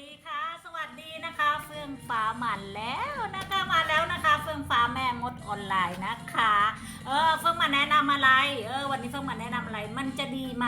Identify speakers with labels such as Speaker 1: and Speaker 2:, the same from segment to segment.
Speaker 1: ดีค่ะ สวัสดีนะคะ เฟื่องฟ้ามาแล้วนะคะมาแล้วนะคะ เฟื่องฟ้าแม่มดออนไลน์นะคะ เออเฟื่องมาแนะนำอะไร เออ วันนี้เฟื่องมาแนะนำอะไร มันจะดีไหม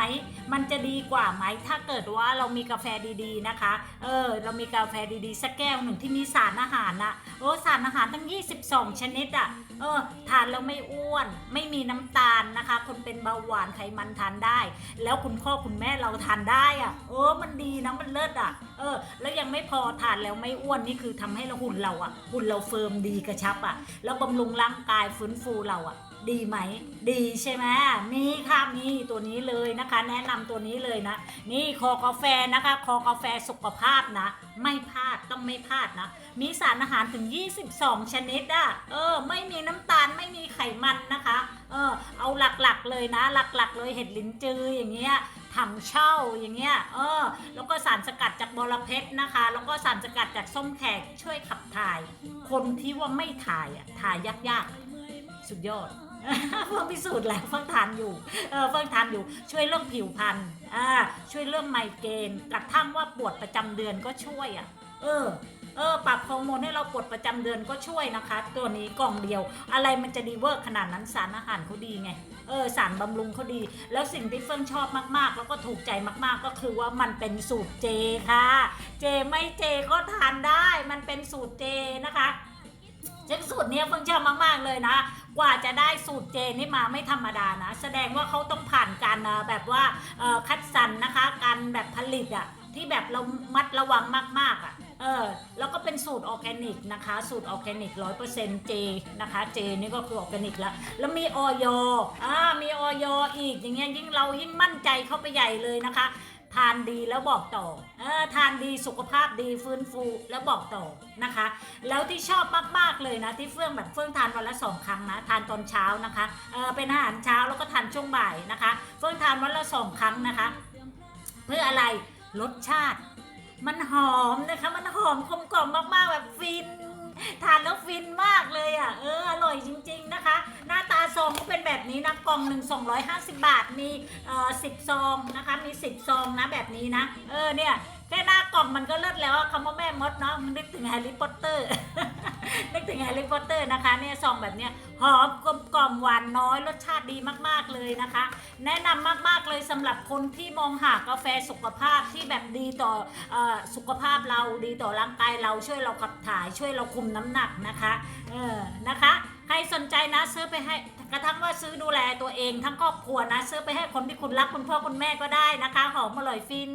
Speaker 1: มันจะดีกว่าไหม ถ้าเกิดว่าเรามีกาแฟดีๆนะคะ เออ เรามีกาแฟดีๆสักแก้วหนึ่งที่มีสารอาหารนะโอ้สารอาหารตั้ง 22 ชนิดอะ่ะ เออ ทานแล้วไม่อ้วน ไม่มีน้ำตาลนะคะ คนเป็นเบาหวานไขมันทานได้ แล้วคุณพ่อคุณแม่เราทานได้อะ่ะ เออ มันดีนะ มันเลิศอะ เออ แล้วยังไม่พอทานแล้วไม่อ้วนนี่คือทำให้เราหุ่นเราอะ หุ่นเราเฟิร์มดีกระชับอะ แล้วบำรุงร่างกายฟื้นฟูเราอะ ดีไหม ดีใช่ไหมมีค่ะมีตัวนี้เลยนะคะ แนะนำตัวนี้เลยนะ นี่คอกาแฟนะคะ คอกาแฟสุขภาพนะ ไม่พลาดต้องไม่พลาดนะ มีสารอาหารถึง 22 ชนิดอะเออ ไม่มีน้ำตาลไม่มีไขมันนะคะ เออ เอาหลักๆเลยนะ หลักๆ เลยเห็ดลิ้นจืออย่างเงี้ยถังเช่าอย่างเงี้ย เออ แล้วก็สารสกัดจากบอระเพ็ดนะคะ แล้วก็สารสกัดจากส้มแขกช่วยขับถ่าย คนที่ว่าไม่ถ่ายอะถ่ายยากๆ สุดยอดเพิ่งพิสูจน์แล้วเพิ่งทานอยู่เออเพิ่งทานอยู่ช่วยเรื่องผิวพรรณอ่าช่วยเรื่องไมเกรนกระทั่งว่าปวดประจำเดือนก็ช่วยอะ เออเออปรับฮอร์โมนให้เราปวดประจำเดือนก็ช่วยนะคะ ตัวนี้กล่องเดียว อะไรมันจะดีเวอร์ขนาดนั้นสารอาหารเขาดีไงเออสารบำรุงเขาดี แล้วสิ่งที่เฟื่องชอบมากๆ แล้วก็ถูกใจมากๆ ก็คือว่ามันเป็นสูตรเจค่ะ เจไม่เจก็ทานได้ มันเป็นสูตรเจนะคะซึ่งสูตรนี้เฟื่องชอบมากๆเลยนะ กว่าจะได้สูตรเจนี่มาไม่ธรรมดานะ แสดงว่าเขาต้องผ่านการแบบว่าคัดสรรนะคะ การแบบผลิตอะที่แบบเรามัดระวังมาก ๆอะเออแล้วก็เป็นสูตรออร์แกนิกนะคะ สูตรออร์แกนิกร้อยเปอร์เซ็นต์เจนะคะ เจนี่ก็คือออร์แกนิกแล้ว แล้วมีออยอ่ามีออยอีกอย่างเงี้ยยิ่งเรายิ่งมั่นใจเข้าไปใหญ่เลยนะคะ ทานดีแล้วบอกต่อเออทานดีสุขภาพดีฟื้นฟูแล้วบอกต่อนะคะ แล้วที่ชอบมากๆเลยนะที่เฟื่องแบบเฟื่องทานวันละสองครั้งนะทานตอนเช้านะคะเออเป็นอาหารเช้าแล้วก็ทานช่วงบ่ายนะคะ เฟื่องทานวันละสองครั้งนะคะ เพื่ออะไรรสชาติ มันหอมนะคะ มันหอมกลมกล่อมมากๆแบบฟิน ทานแล้วฟินมากเลยอะเออ นี้นะกล่องหนึ่ง250บาทมีเอ่อ10ซองนะคะมี10ซองนะแบบนี้นะ เออเนี่ยแค่หน้ากล่องมันก็เลิศแล้วอะคำว่าแม่มดเนาะมันนึกถึงแฮร์รี่พอตเตอร์ นึกถึงแฮร์รี่พอตเตอร์นะคะเนี่ยซองแบบเนี้ยหอมกลมกล่อมหวานน้อยรสชาติดีมากๆเลยนะคะ แนะนำมากๆเลยสำหรับคนที่มองหากาแฟสุขภาพที่แบบดีต่อเออสุขภาพเราดีต่อร่างกายเราช่วยเราขับถ่ายช่วยเราคุมน้ำหนักนะคะเออนะคะใครสนใจนะซื้อไปให้กระทั่งว่าซื้อดูแลตัวเองทั้งครอบครัวนะ ซื้อไปให้คนที่คุณรักคุณพ่อคุณแม่ก็ได้นะคะหอมอร่อยฟิน